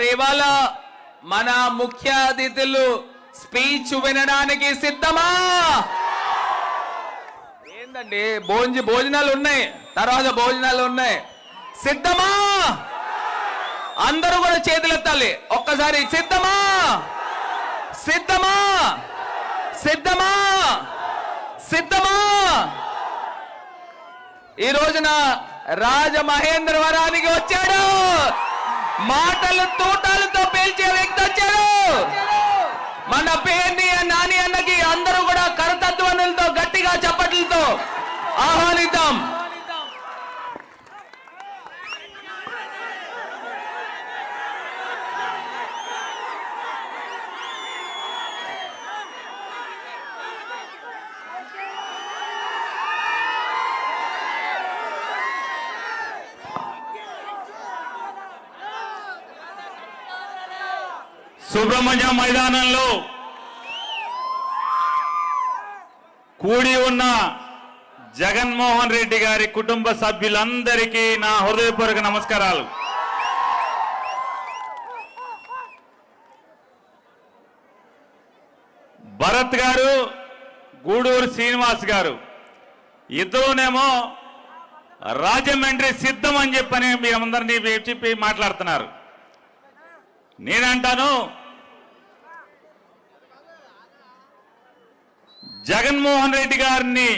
ఇవాళ మన ముఖ్య అతిథులు స్పీచ్ వినడానికి సిద్ధమా? ఏందండి? భోజ భోజనాలు ఉన్నాయి. తర్వాత భోజనాలు ఉన్నాయి. సిద్ధమా? అందరూ కూడా చేతులెత్తాలి. ఒక్కసారి సిద్ధమా? సిద్ధమా? సిద్ధమా? సిద్ధమా? ఈ రోజున రాజమహేంద్రవరానికి వచ్చాడు. మాటలు తూటాలతో పేల్చే వ్యక్తి వచ్చారు మన పేర్ని నాని అన్నకి అందరూ కూడా కరతత్వనులతో గట్టిగా చప్పట్లతో ఆహ్వానిద్దాం. సుబ్రహ్మణ్య మైదానంలో కూడి ఉన్న జగన్మోహన్ రెడ్డి గారి కుటుంబ సభ్యులందరికీ నా హృదయపూర్వక నమస్కారాలు. భరత్ గారు గూడూరు శ్రీనివాస్ గారు ఇద్దరునేమో రాజమండ్రి సిద్ధం అని చెప్పని మీ అందరినీ చెప్పి మాట్లాడుతున్నారు. నేనంటాను జగన్మోహన్ రెడ్డి గారిని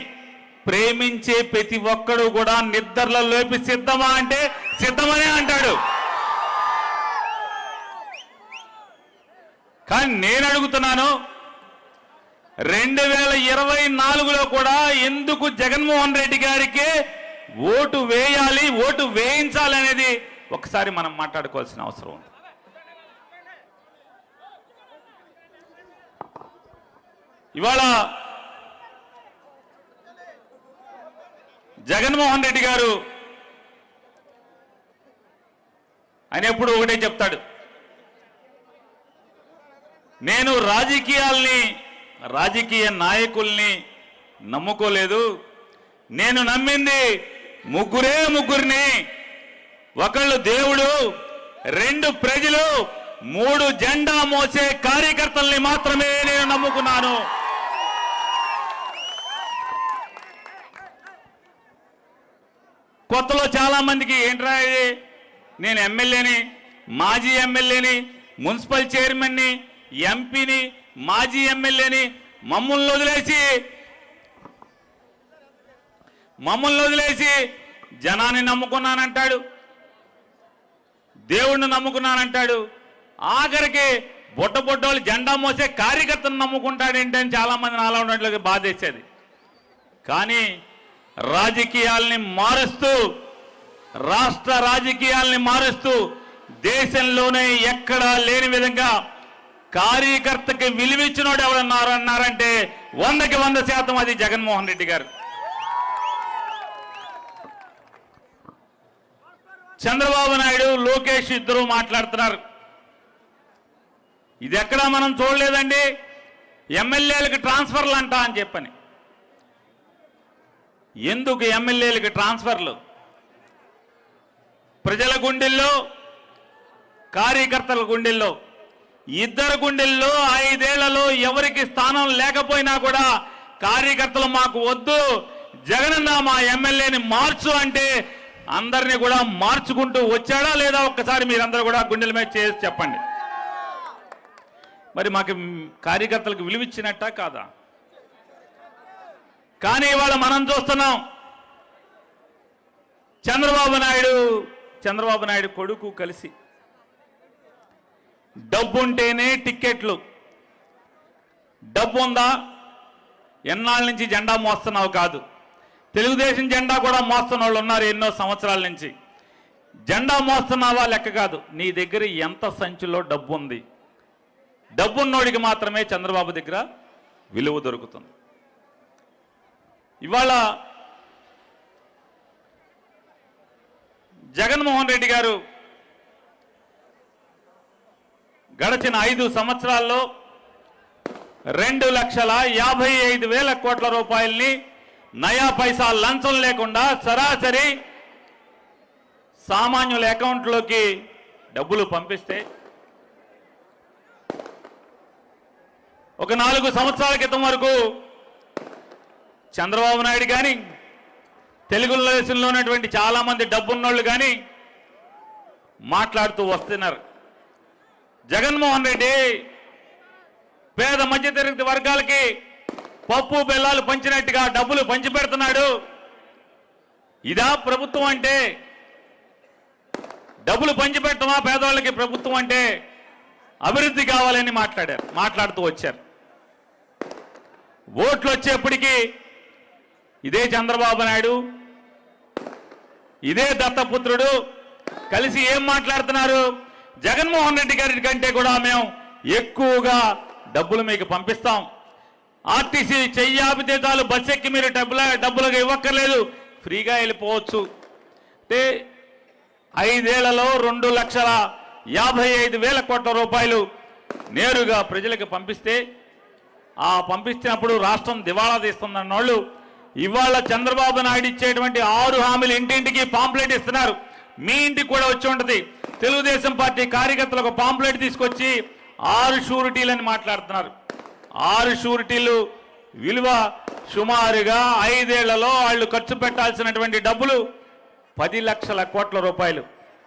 ప్రేమించే ప్రతి ఒక్కడు కూడా నిద్రలో లేపి సిద్ధమా అంటే సిద్ధమనే అంటాడు. కానీ నేను అడుగుతున్నాను రెండు వేల ఇరవై నాలుగులో కూడా ఎందుకు జగన్మోహన్ రెడ్డి గారికి ఓటు వేయాలి ఓటు వేయించాలి అనేది ఒకసారి మనం మాట్లాడుకోవాల్సిన అవసరం ఉంది. ఇవాళ జగన్మోహన్ రెడ్డి గారు. ఆయన ఎప్పుడు ఒకటే చెప్తాడు. నేను రాజకీయాల్ని రాజకీయ నాయకుల్ని నమ్ముకోలేదు. నేను నమ్మింది ముగ్గురే ముగ్గురిని. ఒకళ్ళు దేవుడు రెండు ప్రజలు మూడు జెండా మోసే కార్యకర్తల్ని మాత్రమే నేను నమ్ముకున్నాను. కొత్తలో చాలా మందికి ఏంట్రా ఇది? నేను ఎమ్మెల్యేని మాజీ ఎమ్మెల్యేని మున్సిపల్ చైర్మన్ని ఎంపీని మాజీ ఎమ్మెల్యేని మమ్మల్ని వదిలేసి మమ్మల్ని వదిలేసి జనాన్ని నమ్ముకున్నానంటాడు దేవుణ్ణి నమ్ముకున్నానంటాడు ఆఖరికి బుట్ట బుట్టోళ్ళు జెండా మోసే కార్యకర్తను నమ్ముకుంటాడేంటి అని చాలామంది నాలో ఉన్నట్లుగా బాధేసేది. కానీ రాజకీయాల్ని మారుస్తూ రాష్ట్ర రాజకీయాల్ని మారుస్తూ దేశంలోనే ఎక్కడా లేని విధంగా కార్యకర్తకి విలువిచ్చినోడు ఎవరన్నారు అన్నారంటే వందకి వంద శాతం అది జగన్మోహన్ రెడ్డి గారు. చంద్రబాబు నాయుడు లోకేష్ ఇద్దరు మాట్లాడుతున్నారు. ఇది ఎక్కడా మనం చూడలేదండి? ఎమ్మెల్యేలకు ట్రాన్స్ఫర్లు అంట అని చెప్పని. ఎందుకు ఎమ్మెల్యేలకు ట్రాన్స్ఫర్లు? ప్రజల గుండెల్లో కార్యకర్తల గుండెల్లో ఇద్దరు గుండెల్లో ఐదేళ్ళలో ఎవరికి స్థానం లేకపోయినా కూడా కార్యకర్తలు మాకు వద్దు జగనన్న మా ఎమ్మెల్యేని మార్చు అంటే అందరినీ కూడా మార్చుకుంటూ వచ్చాడా లేదా ఒక్కసారి మీరందరూ కూడా గుండెల మీద చేసి చెప్పండి. మరి మాకు కార్యకర్తలకు విలువిచ్చినట్టా కాదా? కానీ ఇవాళ మనం చూస్తున్నాం చంద్రబాబు నాయుడు చంద్రబాబు నాయుడు కొడుకు కలిసి డబ్బు ఉంటేనే టిక్కెట్లు. డబ్బు ఉందా ఎన్నాళ్ళ నుంచి జెండా మోస్తున్నావు కాదు. తెలుగుదేశం జెండా కూడా మోస్తున్న వాళ్ళు ఉన్నారు ఎన్నో సంవత్సరాల నుంచి. జెండా మోస్తున్నావా లెక్క కాదు. నీ దగ్గర ఎంత సంచిలో డబ్బు ఉంది డబ్బున్నోడికి మాత్రమే చంద్రబాబు దగ్గర విలువ దొరుకుతుంది. ఇవాళ జగన్మోహన్ రెడ్డి గారు గడచిన ఐదు సంవత్సరాల్లో రెండు లక్షల యాభై ఐదు వేల కోట్ల రూపాయల్ని నయా పైసా లంచం లేకుండా సరాసరి సామాన్యుల అకౌంట్లోకి డబ్బులు పంపిస్తే ఒక నాలుగు సంవత్సరాల క్రితం వరకు చంద్రబాబు నాయుడు కానీ తెలుగుదేశంలో ఉన్నటువంటి చాలా మంది డబ్బున్నోళ్ళు కానీ మాట్లాడుతూ వస్తున్నారు. జగన్మోహన్ రెడ్డి పేద మధ్యతరగతి వర్గాలకి పప్పు బెల్లాలు పంచినట్టుగా డబ్బులు పంచిపెడుతున్నాడు ఇదా ప్రభుత్వం అంటే డబ్బులు పంచిపెట్టమా పేదవాళ్ళకి ప్రభుత్వం అంటే అభివృద్ధి కావాలని మాట్లాడారు మాట్లాడుతూ వచ్చారు. ఓట్లు వచ్చేప్పటికీ ఇదే చంద్రబాబు నాయుడు ఇదే దత్తపుత్రుడు కలిసి ఏం మాట్లాడుతున్నారు? జగన్మోహన్ రెడ్డి గారి కంటే కూడా మేము ఎక్కువగా డబ్బులు మీకు పంపిస్తాం. ఆర్టీసీ చెయ్యాపితే చాలు బస్ ఎక్కి మీరు డబ్బుల డబ్బులుగా ఇవ్వక్కర్లేదు ఫ్రీగా వెళ్ళిపోవచ్చు. అంటే ఐదేళ్ళలో రెండు లక్షల యాభై ఐదు వేల కోట్ల రూపాయలు నేరుగా ప్రజలకు పంపిస్తే ఆ పంపించినప్పుడు రాష్ట్రం దివాళా తీస్తుందన్న వాళ్ళు ఇవాళ చంద్రబాబు నాయుడు ఇచ్చేటువంటి ఆరు హామీలు ఇంటింటికి పాంప్లెట్ ఇస్తున్నారు. మీ ఇంటికి కూడా వచ్చి ఉంటుంది. తెలుగుదేశం పార్టీ కార్యకర్తలు ఒక పాంప్లెట్ తీసుకొచ్చి ఆరు షూరిటీలని మాట్లాడుతున్నారు. ఆరు షూరిటీలు విలువ సుమారుగా ఐదేళ్ళలో వాళ్ళు ఖర్చు పెట్టాల్సినటువంటి డబ్బులు పది లక్షల కోట్ల రూపాయలు.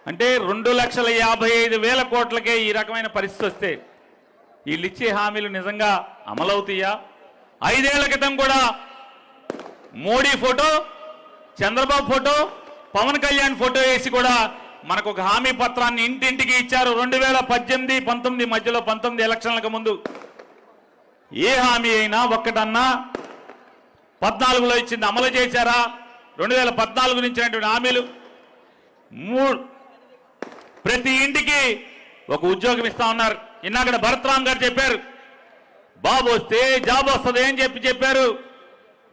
అంటే రెండు లక్షల యాభై ఐదు వేల కోట్లకే ఈ రకమైన పరిస్థితి వస్తే వీళ్ళు ఇచ్చే హామీలు నిజంగా అమలవుతాయా? ఐదేళ్ళ క్రితం కూడా Modi photo Chandrababu photo Pawan Kalyan photo వేసి కూడా మనకు ఒక హామీ పత్రాన్ని ఇంటింటికి ఇచ్చారు. రెండు వేల పద్దెనిమిది పంతొమ్మిది మధ్యలో పంతొమ్మిది ఎలక్షన్లకు ముందు. ఏ హామీ అయినా ఒక్కటన్నా పద్నాలుగులో ఇచ్చింది అమలు చేశారా? రెండు వేల పద్నాలుగు నుంచి హామీలు. మూడు ప్రతి ఇంటికి ఒక ఉద్యోగం ఇస్తా ఉన్నారు. ఇన్నాక భరత్రామ్ గారు చెప్పారు. బాబు వస్తే జాబ్ వస్తుంది అని చెప్పి చెప్పారు.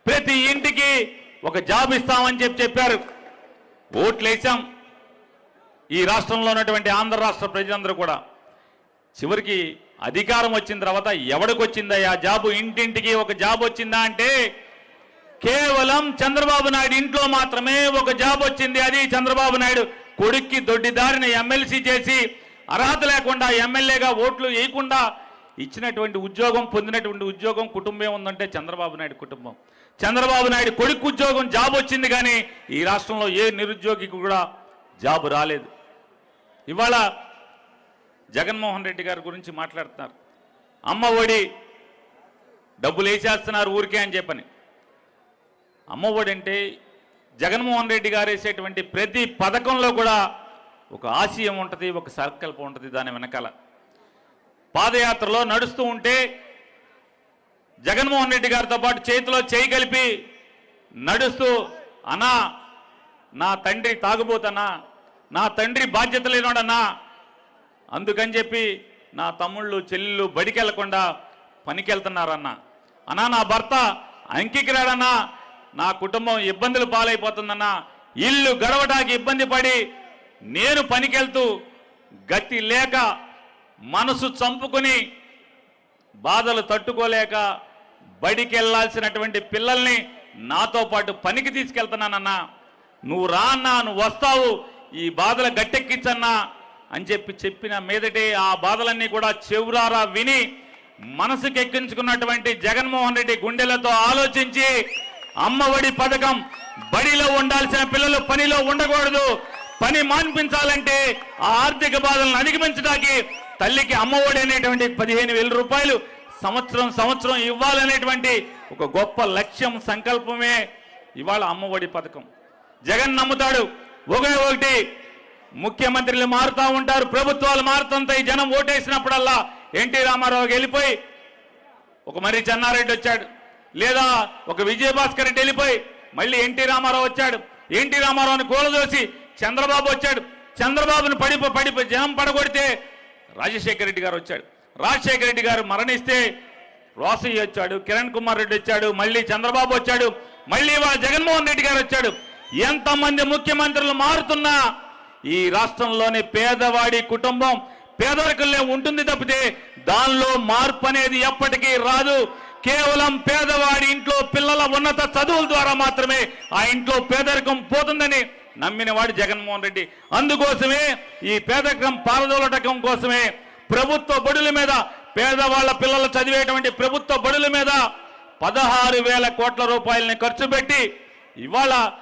ప్రతి ఇంటికి ఒక జాబ్ ఇస్తామని చెప్పి చెప్పారు. ఓట్లు వేసాం. ఈ రాష్ట్రంలో ఉన్నటువంటి ఆంధ్ర రాష్ట్ర ప్రజలందరూ కూడా. చివరికి అధికారం వచ్చిన తర్వాత ఎవడికి వచ్చిందయ్యా జాబు? ఇంటింటికి ఒక జాబ్ వచ్చిందా అంటే కేవలం చంద్రబాబు నాయుడు ఇంట్లో మాత్రమే ఒక జాబ్ వచ్చింది. అది చంద్రబాబు నాయుడు కొడుక్కి దొడ్డిదారిని ఎమ్మెల్సీ చేసి అర్హత లేకుండా ఎమ్మెల్యేగా ఓట్లు వేయకుండా ఇచ్చినటువంటి ఉద్యోగం పొందినటువంటి ఉద్యోగం కుటుంబం ఉందంటే చంద్రబాబు నాయుడు కుటుంబం. చంద్రబాబు నాయుడు కొడుకు ఉద్యోగం జాబ్ వచ్చింది కానీ ఈ రాష్ట్రంలో ఏ నిరుద్యోగికి కూడా జాబ్ రాలేదు. ఇవాళ జగన్మోహన్ రెడ్డి గారి గురించి మాట్లాడుతున్నారు. అమ్మ ఒడి డబ్బులు వేసేస్తున్నారు ఊరికే అని చెప్పని. అమ్మ ఒడి అంటే జగన్మోహన్ రెడ్డి గారు వేసేటువంటి ప్రతి పథకంలో కూడా ఒక ఆశయం ఉంటుంది ఒక సంకల్పం ఉంటుంది దాని వెనకాల. పాదయాత్రలో నడుస్తూ ఉంటే జగన్మోహన్ రెడ్డి గారితో పాటు చేతిలో చేయి కలిపి నడుస్తూ అన్నా నా తండ్రి తాగుబోతన్నా నా తండ్రి బాధ్యత లేనోడన్నా అందుకని చెప్పి నా తమ్ముళ్ళు చెల్లెళ్ళు బడికెళ్ళకుండా పనికెళ్తున్నారన్న. అన్నా నా భర్త అంకికి రాడన్నా నా కుటుంబం ఇబ్బందులు పాలైపోతుందన్నా. ఇల్లు గడవడానికి ఇబ్బంది పడి నేను పనికెళ్తూ గతి లేక మనసు చంపుకొని బాధలు తట్టుకోలేక బడికెళ్ళాల్సినటువంటి పిల్లల్ని నాతో పాటు పనికి తీసుకెళ్తున్నానన్నా. నువ్వు రా అన్నా నువ్వు వస్తావు ఈ బాధలు గట్టెక్కించన్నా అని చెప్పి చెప్పిన మీదటే ఆ బాధలన్నీ కూడా చెవురారా విని మనసుకు ఎక్కించుకున్నటువంటి జగన్మోహన్ రెడ్డి గుండెలతో ఆలోచించి అమ్మఒడి పథకం బడిలో ఉండాల్సిన పిల్లలు పనిలో ఉండకూడదు పని మాన్పించాలంటే ఆ ఆర్థిక బాధలను అధిగమించడానికి తల్లికి అమ్మఒడి అనేటువంటి పదిహేను వేల రూపాయలు సంవత్సరం సంవత్సరం ఇవ్వాలనేటువంటి ఒక గొప్ప లక్ష్యం సంకల్పమే ఇవాళ అమ్మఒడి పథకం. జగన్ నమ్ముతాడు. ఒకే ఒకటి ముఖ్యమంత్రులు మారుతూ ఉంటారు. ప్రభుత్వాలు మారుతుంటాయి జనం ఓటేసినప్పుడల్లా ఎన్టీ రామారావుకి వెళ్ళిపోయి ఒక మరి చెన్నారెడ్డి వచ్చాడు. లేదా ఒక విజయభాస్కర్ రెడ్డి వెళ్ళిపోయి మళ్ళీ ఎన్టీ రామారావు వచ్చాడు. ఎన్టీ రామారావుని కూలదోసి చంద్రబాబు వచ్చాడు. చంద్రబాబును పడి పడి జనం పడగొడితే రాజశేఖర రెడ్డి గారు వచ్చాడు. రాజశేఖర రెడ్డి గారు మరణిస్తే రోసయ్య వచ్చాడు కిరణ్ కుమార్ రెడ్డి వచ్చాడు మళ్ళీ చంద్రబాబు వచ్చాడు మళ్ళీ వాళ్ళ జగన్మోహన్ రెడ్డి గారు వచ్చాడు. ఎంతమంది ముఖ్యమంత్రులు మారుతున్నా ఈ రాష్ట్రంలోని పేదవాడి కుటుంబం పేదరికల్లే ఉంటుంది తప్పితే దానిలో మార్పు అనేది ఎప్పటికీ రాదు. కేవలం పేదవాడి ఇంట్లో పిల్లల ఉన్నత చదువుల ద్వారా మాత్రమే ఆ ఇంట్లో పేదరికం పోతుందని నమ్మిన వాడు జగన్మోహన్ రెడ్డి. అందుకోసమే ఈ పేదరికం పారదోలటకం కోసమే ప్రభుత్వ బడుల మీద పేదవాళ్ళ పిల్లలు చదివేటువంటి ప్రభుత్వ బడుల మీద పదహారు వేల కోట్ల రూపాయలని ఖర్చు పెట్టి ఇవాళ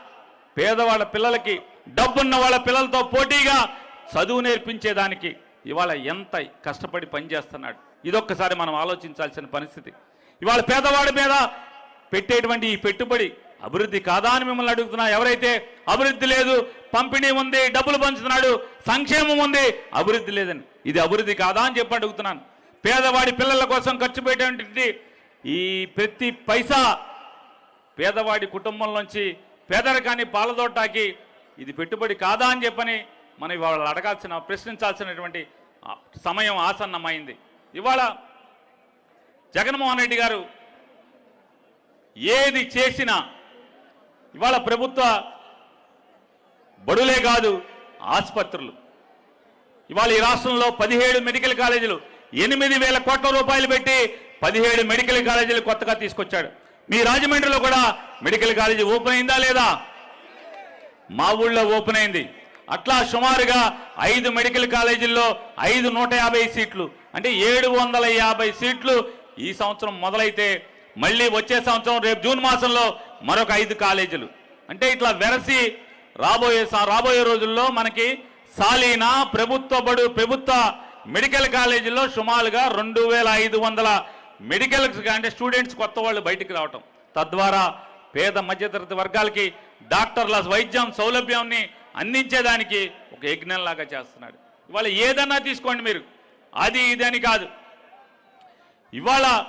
పేదవాళ్ళ పిల్లలకి డబ్బున్న వాళ్ళ పిల్లలతో పోటీగా చదువు నేర్పించేదానికి ఇవాళ ఎంత కష్టపడి పనిచేస్తున్నాడు. ఇదొక్కసారి మనం ఆలోచించాల్సిన పరిస్థితి. ఇవాళ పేదవాడి మీద పెట్టేటువంటి ఈ పెట్టుబడి అభివృద్ధి కాదా అని మిమ్మల్ని అడుగుతున్నా. ఎవరైతే అభివృద్ధి లేదు పంపిణీ ఉంది డబ్బులు పంచుతున్నాడు సంక్షేమం ఉంది అభివృద్ధి లేదని. ఇది అభివృద్ధి కాదా అని చెప్పి అడుగుతున్నాను. పేదవాడి పిల్లల కోసం ఖర్చు పెట్టేటువంటి ఈ ప్రతి పైసా పేదవాడి కుటుంబంలోంచి పేదరికాన్ని పాలదోటాకి ఇది పెట్టుబడి కాదా అని చెప్పని మనం ఇవాళ అడగాల్సిన ప్రశ్నించాల్సినటువంటి సమయం ఆసన్నమైంది. ఇవాళ జగన్మోహన్ రెడ్డి గారు ఏది చేసినా ఇవాళ ప్రభుత్వ బడులే కాదు ఆసుపత్రులు. ఇవాళ ఈ రాష్ట్రంలో పదిహేడు మెడికల్ కాలేజీలు ఎనిమిది వేల కోట్ల రూపాయలు పెట్టి పదిహేడు మెడికల్ కాలేజీలు కొత్తగా తీసుకొచ్చాడు. మీ రాజమండ్రిలో కూడా మెడికల్ కాలేజీ ఓపెన్ అయిందా లేదా? మా ఊళ్ళో ఓపెన్ అయింది. అట్లా సుమారుగా ఐదు మెడికల్ కాలేజీల్లో ఐదు నూట యాభై సీట్లు అంటే ఏడు వందల యాభై సీట్లు ఈ సంవత్సరం మొదలైతే మళ్ళీ వచ్చే సంవత్సరం రేపు జూన్ మాసంలో మరొక ఐదు కాలేజీలు. అంటే ఇట్లా వెరసి రాబోయే రాబోయే రోజుల్లో మనకి సాలీనా ప్రభుత్వ బడు ప్రభుత్వ మెడికల్ కాలేజీలో సుమారుగా రెండు వేల ఐదు వందల మెడికల్ అంటే స్టూడెంట్స్ కొత్త వాళ్ళు బయటికి రావటం. తద్వారా పేద మధ్యతరగతి వర్గాలకి డాక్టర్ల వైద్యం సౌలభ్యాన్ని అందించేదానికి ఒక యజ్ఞంలాగా చేస్తున్నాడు. ఇవాళ ఏదన్నా తీసుకోండి మీరు. అది ఇది అని కాదు. ఇవాళ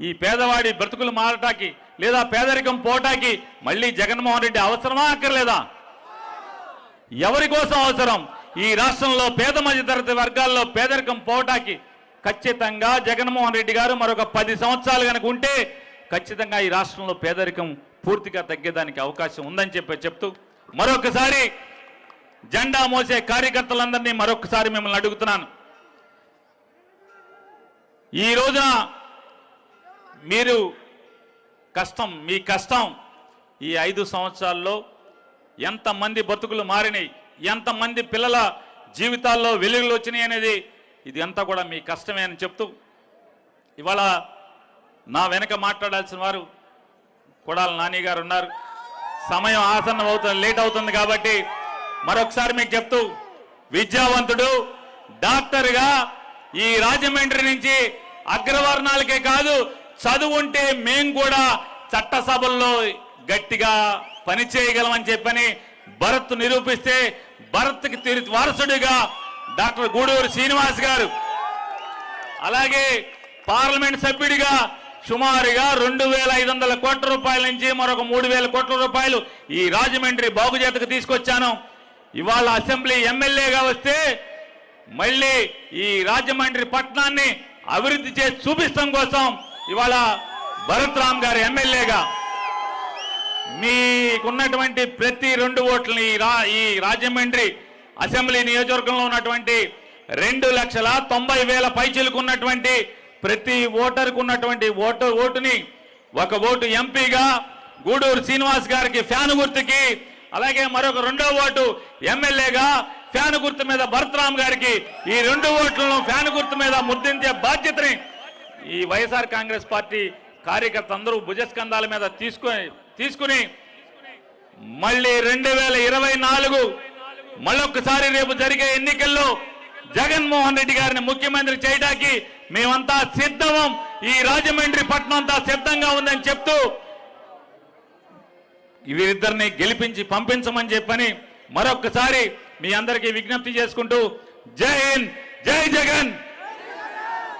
ఈ పేదవాడి బ్రతుకులు మారటానికి లేదా పేదరికం పోటాకి మళ్ళీ జగన్మోహన్ రెడ్డి అవసరమా అక్కర్లేదా? ఎవరి కోసం అవసరం? ఈ రాష్ట్రంలో పేద మధ్యతరగతి వర్గాల్లో పేదరికం పోటాకి ఖచ్చితంగా జగన్మోహన్ రెడ్డి గారు మరొక పది సంవత్సరాలు కనుక ఉంటే ఖచ్చితంగా ఈ రాష్ట్రంలో పేదరికం పూర్తిగా తగ్గేదానికి అవకాశం ఉందని చెప్పి చెప్తూ మరొకసారి జెండా మోసే కార్యకర్తలందరినీ మరొకసారి మిమ్మల్ని అడుగుతున్నాను. ఈ రోజున మీరు కష్టం మీ కష్టం. ఈ ఐదు సంవత్సరాల్లో ఎంతమంది బతుకులు మారినాయి ఎంతమంది పిల్లల జీవితాల్లో వెలుగులు వచ్చినాయి అనేది ఇది అంతా కూడా మీ కష్టమే అని చెప్తూ ఇవాళ నా వెనక మాట్లాడాల్సిన వారు కొడాల నాని గారు ఉన్నారు. సమయం ఆసన్నం అవుతుంది లేట్ అవుతుంది కాబట్టి మరొకసారి మీకు చెప్తూ విద్యావంతుడు డాక్టర్గా ఈ రాజమండ్రి నుంచి అగ్రవర్ణాలకే కాదు చదువుంటే మేం కూడా చట్టసభల్లో గట్టిగా పని చేయగలమని చెప్పని భరత్ నిరూపిస్తే భరత్కి తిరి వారసుడిగా డాక్టర్ గూడూరు శ్రీనివాస్ గారు. అలాగే పార్లమెంట్ సభ్యుడిగా సుమారుగా రెండు వేల ఐదు వందల కోట్ల రూపాయల నుంచి మరొక మూడు వేల కోట్ల రూపాయలు ఈ రాజమండ్రి బాగుజేతకు తీసుకొచ్చాను. ఇవాళ అసెంబ్లీ ఎమ్మెల్యేగా వస్తే మళ్ళీ ఈ రాజమండ్రి పట్టణాన్ని అభివృద్ధి చేసి చూపిస్తాం కోసం ఇవాళ భరత్ రామ్ గారు ఎమ్మెల్యేగా మీకున్నటువంటి ప్రతి రెండు ఓట్లని ఈ రా ఈ రాజమండ్రి అసెంబ్లీ నియోజకవర్గంలో ఉన్నటువంటి రెండు లక్షల తొంభై వేల పైచీలకు ఉన్నటువంటి ప్రతి ఓటర్కు ఉన్నటువంటి ఓటు ఓటుని ఒక ఓటు ఎంపీగా గూడూరు శ్రీనివాస్ గారికి ఫ్యాన్ గుర్తుకి అలాగే మరొక రెండో ఓటు ఎమ్మెల్యేగా ఫ్యాన్ గుర్తు మీద భరతరామ్ గారికి ఈ రెండు ఓట్లను ఫ్యాన్ గుర్తు మీద ముద్రించే బాధ్యతని ఈ వైఎస్ఆర్ కాంగ్రెస్ పార్టీ కార్యకర్త అందరూ భుజస్కంధాల మీద తీసుకొని తీసుకుని మళ్ళీ రెండు వేల ఇరవై నాలుగు మళ్ళొక్కసారి రేపు జరిగే ఎన్నికల్లో జగన్మోహన్ రెడ్డి గారిని ముఖ్యమంత్రి చేయడానికి మేమంతా సిద్ధం ఈ రాజమండ్రి పట్టణం అంతా సిద్ధంగా ఉందని చెప్తూ వీరిద్దరిని గెలిపించి పంపించమని చెప్పని మరొకసారి మీ అందరికీ విజ్ఞప్తి చేసుకుంటూ జై హింద్ జై జగన్.